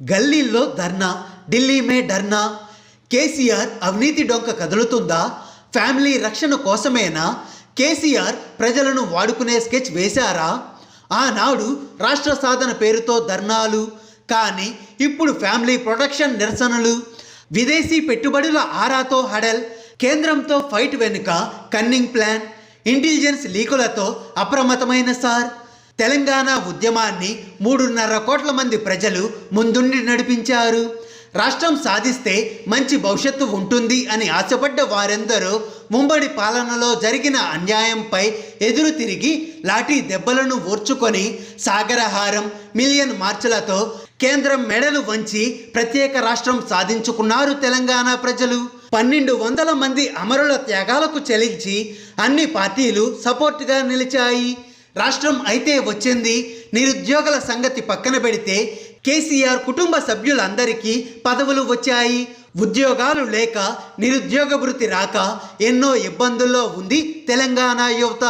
గల్లీల్లో ధర్నా ఢిల్లీ మే ధర్నా కేసీఆర్ అవినీతి డొంక కదులుతుందా? ఫ్యామిలీ రక్షణ కోసమేనా? కేసీఆర్ ప్రజలను వాడుకునే స్కెచ్ వేశారా? ఆనాడు రాష్ట్ర సాధన పేరుతో ధర్నాలు కానీ ఇప్పుడు ఫ్యామిలీ ప్రొటెక్షన్ నిరసనలు విదేశీ పెట్టుబడుల ఆరాతో హడల్ కేంద్రంతో ఫైట్ వెనుక కన్నింగ్ ప్లాన్ ఇంటెలిజెన్స్ లీకులతో అప్రమత్తమైన సార్. తెలంగాణ ఉద్యమాన్ని మూడున్నర కోట్ల మంది ప్రజలు ముందుండి నడిపించారు. రాష్ట్రం సాధిస్తే మంచి భవిష్యత్తు ఉంటుంది అని ఆశపడ్డ వారెందరూ ముంబడి పాలనలో జరిగిన అన్యాయంపై ఎదురు తిరిగి లాఠీ దెబ్బలను ఓర్చుకొని సాగరహారం మిలియన్ మార్చులతో కేంద్రం మెడలు వంచి ప్రత్యేక రాష్ట్రం సాధించుకున్నారు తెలంగాణ ప్రజలు. పన్నెండు వందల మంది అమరుల త్యాగాలకు చెలించి అన్ని పార్టీలు సపోర్ట్గా నిలిచాయి. రాష్ట్రం అయితే వచ్చింది. నిరుద్యోగుల సంగతి పక్కన పెడితే కేసీఆర్ కుటుంబ సభ్యులందరికీ పదవులు వచ్చాయి. ఉద్యోగాలు లేక నిరుద్యోగ వృత్తి రాక ఎన్నో ఇబ్బందుల్లో ఉంది తెలంగాణ యువత.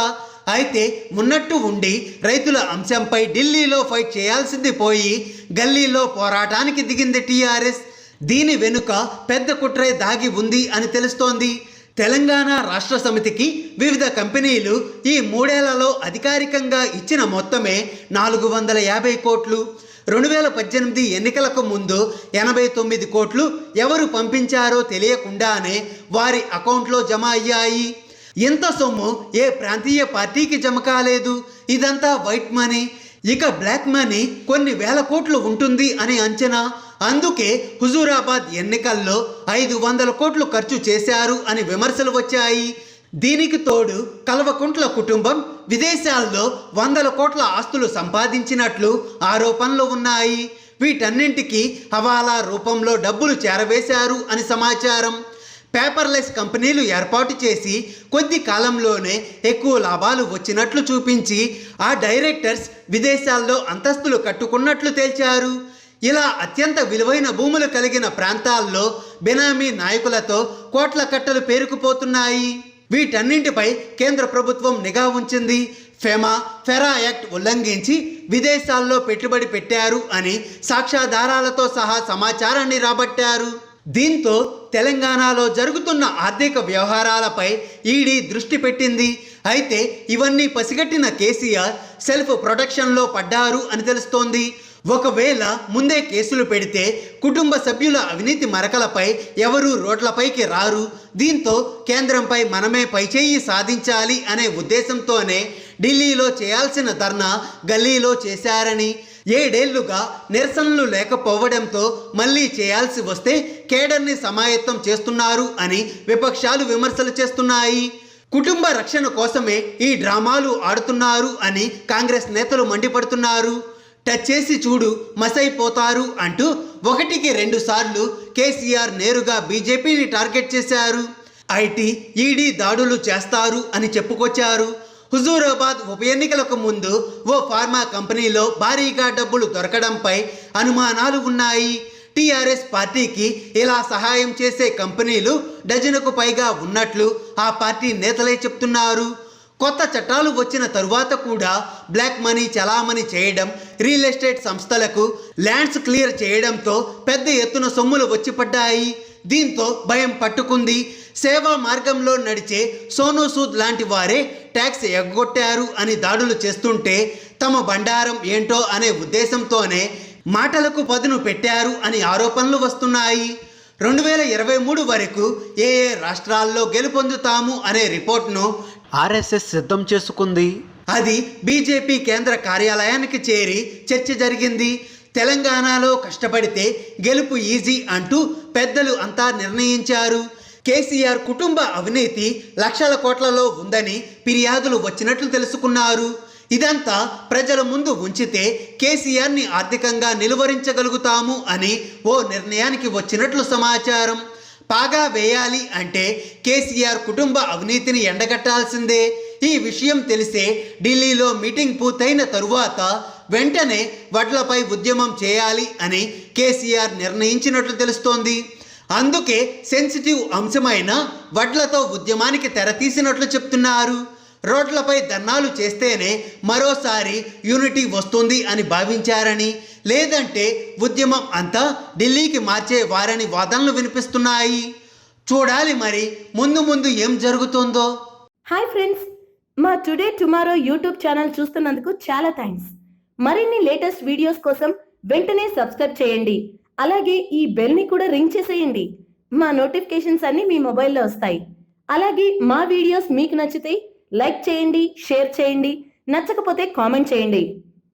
అయితే ఉన్నట్టు ఉండి రైతుల అంశంపై ఢిల్లీలో ఫైట్ చేయాల్సింది పోయి గల్లీలో పోరాటానికి దిగింది టీఆర్ఎస్. దీని వెనుక పెద్ద కుట్రే దాగి ఉంది అని తెలుస్తోంది. తెలంగాణ రాష్ట్ర సమితికి వివిధ కంపెనీలు ఈ మూడేళ్ళలో అధికారికంగా ఇచ్చిన మొత్తమే నాలుగు వందల యాభై కోట్లు. రెండు వేల పద్దెనిమిది ఎన్నికలకు ముందు ఎనభై తొమ్మిది కోట్లు ఎవరు పంపించారో తెలియకుండానే వారి అకౌంట్లో జమ అయ్యాయి. ఇంత సొమ్ము ఏ ప్రాంతీయ పార్టీకి జమ కాలేదు. ఇదంతా వైట్ మనీ. ఇక బ్లాక్ మనీ కొన్ని వేల కోట్లు ఉంటుంది అని అంచనా. అందుకే హుజూరాబాద్ ఎన్నికల్లో ఐదు వందల కోట్లు ఖర్చు చేశారు అని విమర్శలు వచ్చాయి. దీనికి తోడు కల్వకుంట్ల కుటుంబం విదేశాల్లో వందల కోట్ల ఆస్తులు సంపాదించినట్లు ఆరోపణలు ఉన్నాయి. వీటన్నింటికి హవాలా రూపంలో డబ్బులు చేరవేశారు అని సమాచారం. పేపర్లెస్ కంపెనీలు ఏర్పాటు చేసి కొద్ది కాలంలోనే ఎక్కువ లాభాలు వచ్చినట్లు చూపించి ఆ డైరెక్టర్స్ విదేశాల్లో అంతస్తులు కట్టుకున్నట్లు తేల్చారు. ఇలా అత్యంత విలువైన భూములు కలిగిన ప్రాంతాల్లో బెనామీ నాయకులతో కోట్ల కట్టలు పేరుకుపోతున్నాయి. వీటన్నింటిపై కేంద్ర ప్రభుత్వం నిఘా ఉంచింది. ఫెమా ఫెరా యాక్ట్ ఉల్లంఘించి విదేశాల్లో పెట్టుబడి పెట్టారు అని సాక్ష్యాధారాలతో సహా సమాచారాన్ని రాబట్టారు. దీంతో తెలంగాణలో జరుగుతున్న ఆర్థిక వ్యవహారాలపై ఈడీ దృష్టి పెట్టింది. అయితే ఇవన్నీ పసిగట్టిన కేసీఆర్ సెల్ఫ్ ప్రొటెక్షన్లో పడ్డారు అని తెలుస్తోంది. ఒకవేళ ముందే కేసులు పెడితే కుటుంబ సభ్యుల అవినీతి మరకలపై ఎవరూ రోడ్లపైకి రారు? దీంతో కేంద్రంపై మనమే పైచేయి సాధించాలి అనే ఉద్దేశంతోనే ఢిల్లీలో చేయాల్సిన ధర్నా గల్లీలో చేశారని ఏడేళ్ళుగా నిరసనలు లేకపోవడంతో మళ్ళీ చేయాల్సి వస్తే కేడర్ని సమాయత్తం చేస్తున్నారు అని విపక్షాలు విమర్శలు చేస్తున్నాయి. కుటుంబ రక్షణ కోసమే ఈ డ్రామాలు ఆడుతున్నారు అని కాంగ్రెస్ నేతలు మండిపడుతున్నారు. టచ్ చేసి చూడు మసైపోతారు అంటూ ఒకటికి రెండు సార్లు కేసీఆర్ నేరుగా బీజేపీని టార్గెట్ చేశారు. ఐటీ ఈడీ దాడులు చేస్తారు అని చెప్పుకొచ్చారు. హుజూరాబాద్ ఉప ఎన్నికలకు ముందు ఓ ఫార్మా కంపెనీలో భారీగా డబ్బులు దొరకడంపై అనుమానాలు ఉన్నాయి. టీఆర్ఎస్ పార్టీకి ఇలా సహాయం చేసే కంపెనీలు డజనుకు పైగా ఉన్నట్లు ఆ పార్టీ నేతలే చెప్తున్నారు. కొత్త చట్టాలు వచ్చిన తరువాత కూడా బ్లాక్ మనీ చలామణి చేయడం రియల్ ఎస్టేట్ సంస్థలకు ల్యాండ్స్ క్లియర్ చేయడంతో పెద్ద ఎత్తున సొమ్ములు వచ్చి పడ్డాయి దీంతో భయం పట్టుకుంది. సేవా మార్గంలో నడిచే సోనూ సూద్ లాంటి వారే ట్యాక్స్ ఎగ్గొట్టారు అని దాడులు చేస్తుంటే తమ బండారం ఏంటో అనే ఉద్దేశంతోనే మాటలకు పదును పెట్టారు అని ఆరోపణలు వస్తున్నాయి. రెండు వేల ఇరవై మూడు వరకు ఏ ఏ రాష్ట్రాల్లో గెలుపొందుతాము అనే రిపోర్ట్ను ఆర్ఎస్ఎస్ సిద్ధం చేసుకుంది. అది బీజేపీ కేంద్ర కార్యాలయానికి చేరి చర్చ జరిగింది. తెలంగాణలో కష్టపడితే గెలుపు ఈజీ అంటూ పెద్దలు అంతా నిర్ణయించారు. కేసీఆర్ కుటుంబ అవినీతి లక్షల కోట్లలో ఉందని ఫిర్యాదులు వచ్చినట్లు తెలుసుకున్నారు. ఇదంతా ప్రజల ముందు ఉంచితే కేసీఆర్ని ఆర్థికంగా నిలువరించగలుగుతాము అని ఓ నిర్ణయానికి వచ్చినట్లు సమాచారం. పాగా వేయాలి అంటే కేసీఆర్ కుటుంబ అవినీతిని ఎండగట్టాల్సిందే. ఈ విషయం తెలిసే ఢిల్లీలో మీటింగ్ పూర్తయిన తరువాత వెంటనే వడ్లపై ఉద్యమం చేయాలి అని కేసీఆర్ నిర్ణయించినట్లు తెలుస్తోంది. అందుకే సెన్సిటివ్ అంశమైన వడ్లతో ఉద్యమానికి తెరతీసినట్లు చెప్తున్నారు. రోడ్లపై ధర్నాలు చేస్తేనే మరోసారి యూనిటీ వస్తుంది అని భావించారని లేదంటే ఉద్యమం అంతా ఢిల్లీకి మార్చే వారని వాదనలు వినిపిస్తున్నాయి. చూడాలి మరి ముందు ముందు ఏం జరుగుతుందో. హాయ్ ఫ్రెండ్స్ మా టుడే టుమారో యూట్యూబ్ ఛానల్ చూస్తున్నందుకు చాలా థ్యాంక్స్ మరిన్ని లేటెస్ట్ వీడియోస్ కోసం వెంటనే సబ్స్క్రైబ్ చేయండి. అలాగే ఈ బెల్ని కూడా రింగ్ చేసేయండి. మా నోటిఫికేషన్స్ అన్నీ మీ మొబైల్లో వస్తాయి. అలాగే మా వీడియోస్ మీకు నచ్చితే లైక్ చేయండి షేర్ చేయండి నచ్చకపోతే కామెంట్ చేయండి.